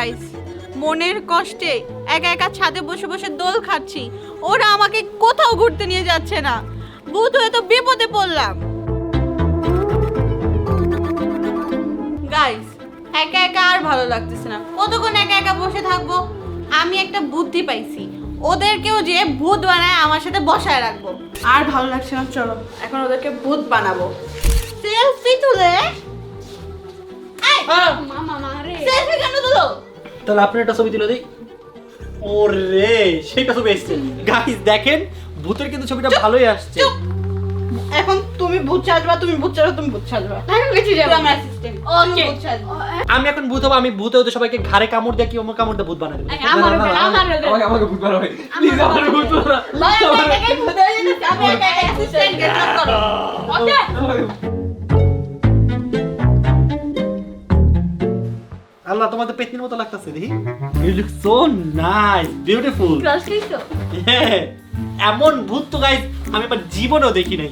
Guys মনের কষ্টে একা একা ছাদে বসে বসে দোল খাচ্ছি। ওরা আমাকে কোথাও ঘুরতে নিয়ে যাচ্ছে না। ভূত হয়ে তো বিপদে পড়লাম। গাইস একা একা আর ভালো লাগতেছে না। কতক্ষণ একা একা বসে থাকব? আমি একটা বুদ্ধি পাইছি। ওদেরকেও যে ভূত বানায় আমার সাথে বসায় রাখব। আর ভালো লাগছে না চলো এখন ওদেরকে ভূত বানাবো। সেলফি তুলে? তাহলে আপনি একটা ছবি তুলে দিই। ওরে সেটা ছবি এসছে। গাইস দেখেন ভূতের কিন্তু ছবিটা ভালোই আসছে। এখন তুমি ভূত সাজবা তুমি ভূত সাজবা তুমি ভূত সাজবা। আমি বেঁচে যাব। তুই আমার অ্যাসিস্ট্যান্ট সাজবা। আমি এখন ভূত হব আমি ভূত ওদের সবাইকে ঘাড়ে কামড় দিয়ে কি অমর কামড় দিয়ে ভূত বানাই দেবো? আমার আমার আমাকে আমাকে ভূত। বানাবে প্লিজ আমাকে ভূত। বানাবে ভাই আমি ভূত হয়ে আমি একা অ্যাসিস্ট্যান্ট গেট করো। ওকে আল্লাহ তোমাদের তো পেতনির মতো লাগতেছে দেখি। You look so nice beautiful crush খাইছো এমন ভূত তো গাইস আমি আমার জীবনেও দেখি নাই।